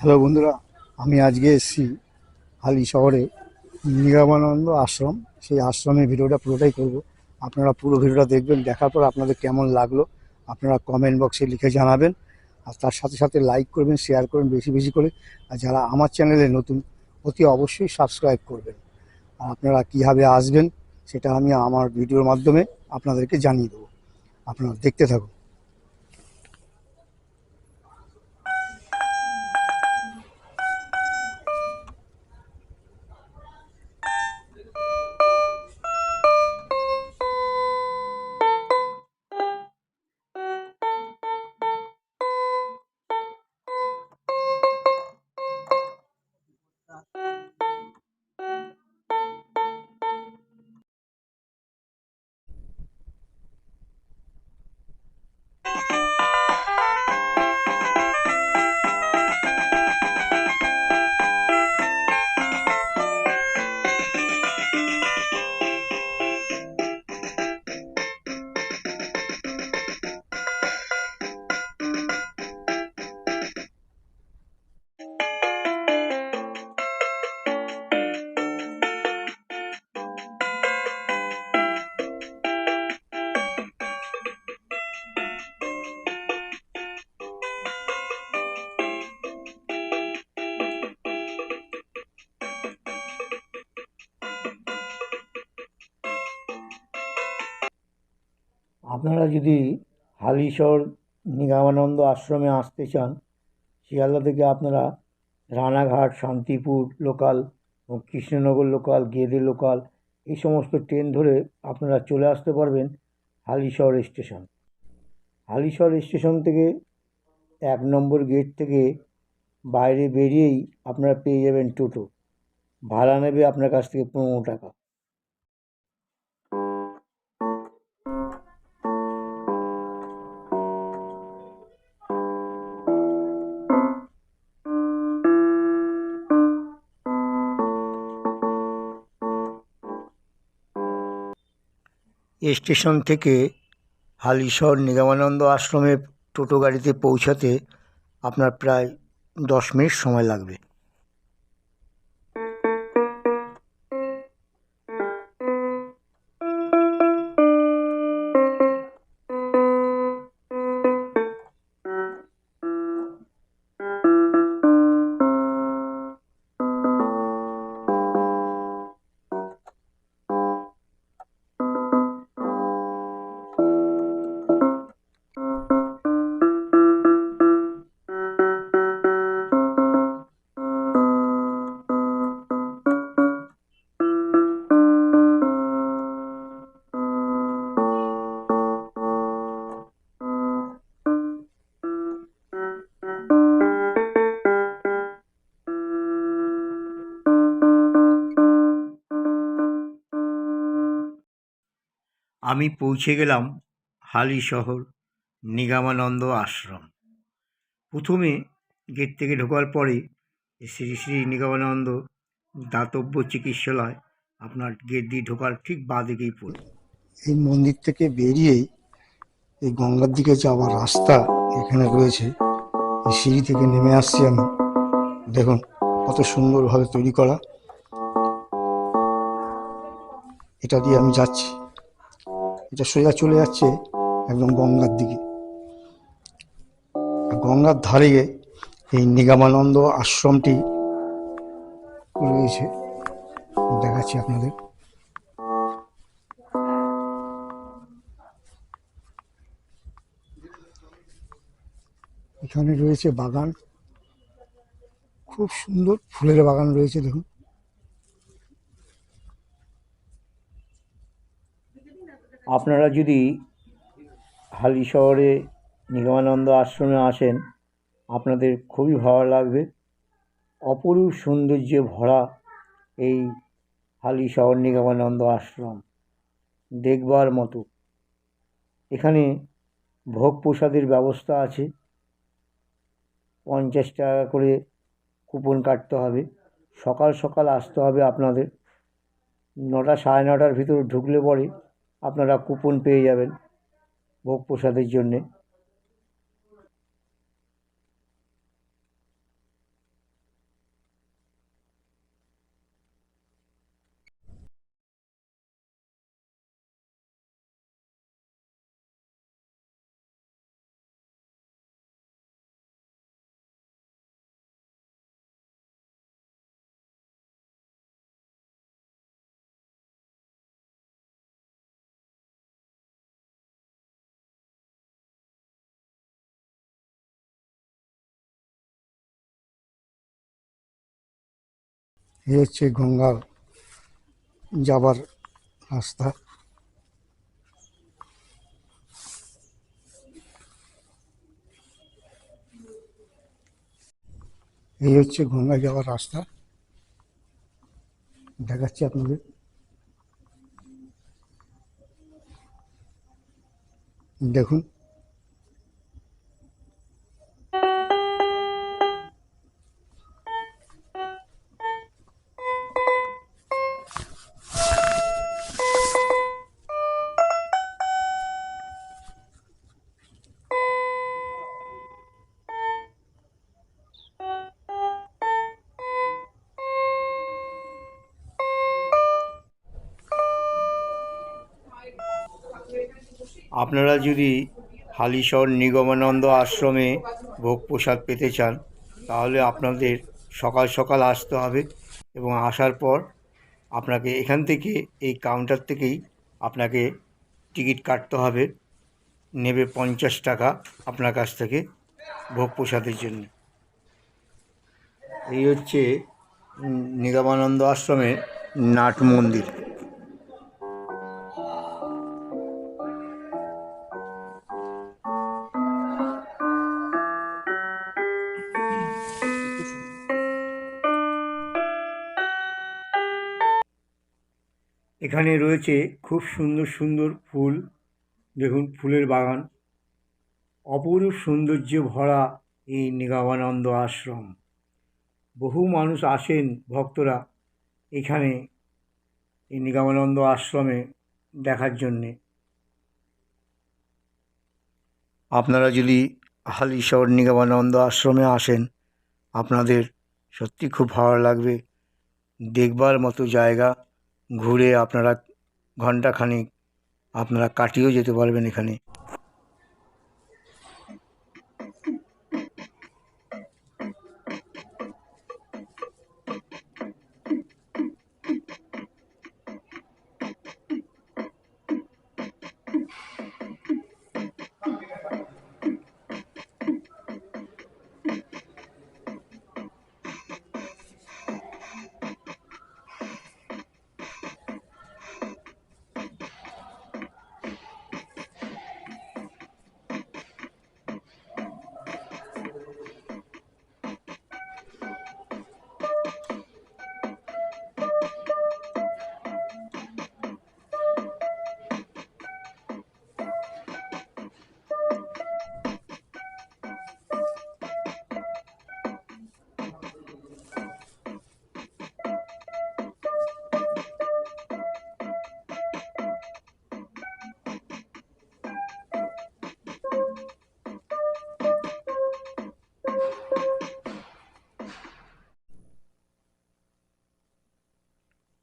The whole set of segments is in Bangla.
হ্যালো বন্ধুরা, আমি আজকে এসেছি হালি শহরে, নিগমানন্দ আশ্রম। সেই আশ্রমের ভিডিওটা পুরোটাই করব। আপনারা পুরো ভিডিওটা দেখবেন, দেখার পর আপনাদের কেমন লাগল, আপনারা কমেন্ট বক্সে লিখে জানাবেন। আর তার সাথে সাথে লাইক করবেন শেয়ার করবেন বেশি বেশি করে। আর যারা আমার চ্যানেলে নতুন, অতি অবশ্যই সাবস্ক্রাইব করবেন। আর আপনারা কীভাবে আসবেন, সেটা আমি আমার ভিডিওর মাধ্যমে আপনাদেরকে জানিয়ে দেবো। আপনারা দেখতে থাকুন। আপনারা যদি হালিশহর নিগমানন্দ আশ্রমে আসতে চান, শিয়ালদা থেকে আপনারা Ranaghat, Shantipur local Krishnanagar local Gede local এই সমস্ত ট্রেন ধরে আপনারা চলে আসতে পারবেন হালিশহর স্টেশন হালিশহর স্টেশন থেকে এক নম্বর গেট থেকে বাইরে বেরিয়েই আপনারা পেয়ে যাবেন টোটো। ভাড়া নেবে আপনার কাছ থেকে পনেরো টাকা। স্টেশন থেকে হালিশহর নিগমানন্দ আশ্রমে টোটো গাড়িতে পৌঁছাতে আপনার প্রায় দশ মিনিট সময় লাগবে। আমি পৌঁছে গেলাম হালি শহর, নিগমানন্দ আশ্রম। প্রথমে গেট থেকে ঢোকার পরে শ্রী শ্রী নিগমানন্দ দাতব্য চিকিৎসালয়, আপনার গেট দিয়ে ঢোকার ঠিক বাঁ দিকেই পড়ে। এই মন্দির থেকে বেরিয়েই এই গঙ্গার দিকে যাওয়ার রাস্তা এখানে রয়েছে। এই সিঁড়ি থেকে নেমে আসছি আমি। দেখুন, কত সুন্দরভাবে তৈরি করা। এটা দিয়ে আমি যাচ্ছি। এটা সোজা চলে যাচ্ছে একদম গঙ্গার দিকে। গঙ্গার ধারে এই নিগমানন্দ আশ্রমটি রয়েছে। দেখাচ্ছি আপনাদের। এখানে রয়েছে বাগান। খুব সুন্দর ফুলের বাগান রয়েছে, দেখুন। আপনারা যদি হালি শহরে নিগমানন্দ আশ্রমে আসেন, আপনাদের খুবই ভালো লাগবে। অপরূপ সৌন্দর্যে ভরা এই হালি শহর নিগমানন্দ আশ্রম দেখবার মতো। এখানে ভোগ প্রসাদের ব্যবস্থা আছে। পঞ্চাশ টাকা করে কুপন কাটতে হবে। সকাল সকাল আসতে হবে আপনাদের। নটা সাড়ে নটার ভিতর ঢুকলে পরে আপনারা কুপন পেয়ে যাবেন ভোগ প্রসাদের জন্যে। এই হচ্ছে গঙ্গা যাবার রাস্তা। এই হচ্ছে গঙ্গা যাওয়ার রাস্তা। দেখাচ্ছি আপনাদের। দেখুন। আপনারা যদি হালিশহর নিগমানন্দ আশ্রমে ভোগ প্রসাদ পেতে চান, তাহলে আপনাদের সকাল সকাল আসতে হবে এবং আসার পর আপনাকে এখান থেকে এই কাউন্টার থেকেই আপনাকে টিকিট কাটতে হবে, নেবে পঞ্চাশ টাকা আপনার কাছ থেকে ভোগ প্রসাদের জন্য। এই হচ্ছে নিগমানন্দ আশ্রমের নাট মন্দির। এখানে রয়েছে খুব সুন্দর সুন্দর ফুল। দেখুন, ফুলের বাগান। অপরূপ সৌন্দর্যে ভরা এই নিগমানন্দ আশ্রম। বহু মানুষ আসেন ভক্তরা এখানে এই নিগমানন্দ আশ্রমে দেখার জন্যে। আপনারা যদি হালিশহর নিগমানন্দ আশ্রমে আসেন, আপনাদের সত্যি খুব ভালো লাগবে। দেখবার মতো জায়গা। ঘুরে আপনারা ঘন্টাখানিক আপনারা কাটিয়েও যেতে পারবেন এখানে।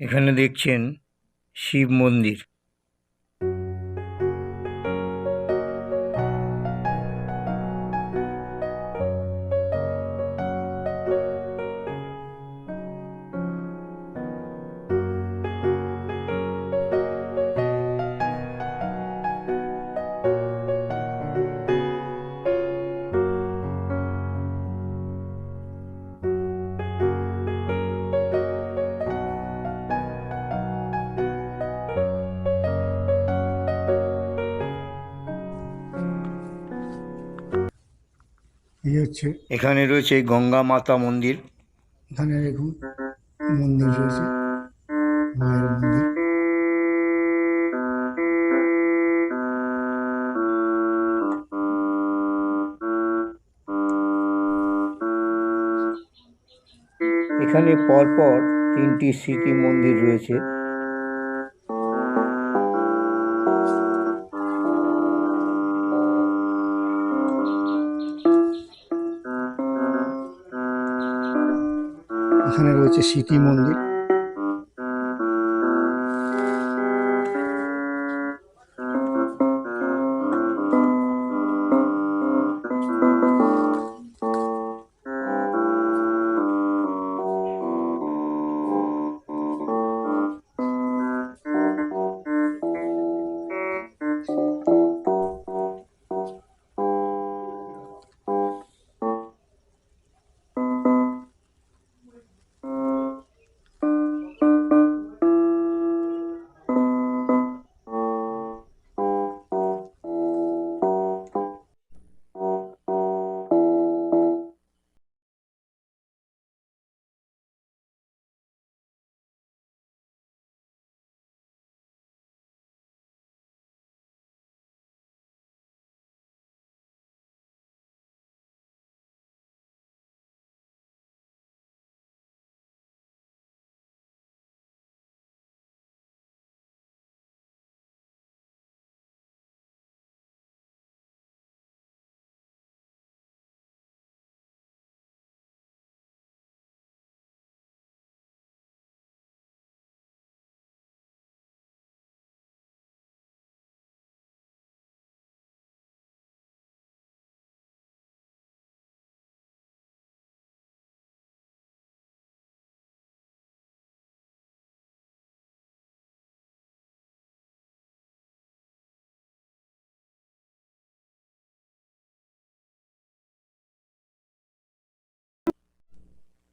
এখানে দেখছেন শিব মন্দির। হচ্ছে। এখানে রয়েছে গঙ্গা মাতা মন্দির। এখানে দেখুন মন্দির রয়েছে মায়ের মন্দির। এখানে পরপর তিনটি স্মৃতি মন্দির রয়েছে। এখানে রয়েছে স্মৃতি মন্দির।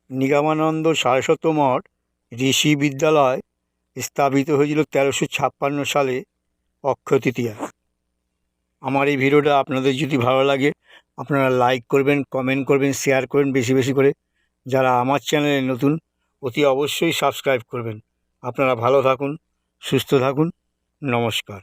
নিগমানন্দ সারস্বত মঠ, ঋষি বিদ্যালয় স্থাপিত হয়েছিল তেরোশো ছাপ্পান্ন সালে অক্ষয় তৃতীয়া। আমার এই ভিডিওটা আপনাদের যদি ভালো লাগে, আপনারা লাইক করবেন, কমেন্ট করবেন, শেয়ার করবেন বেশি বেশি করে। যারা আমার চ্যানেলে নতুন, অতি অবশ্যই সাবস্ক্রাইব করবেন। আপনারা ভালো থাকুন, সুস্থ থাকুন। নমস্কার।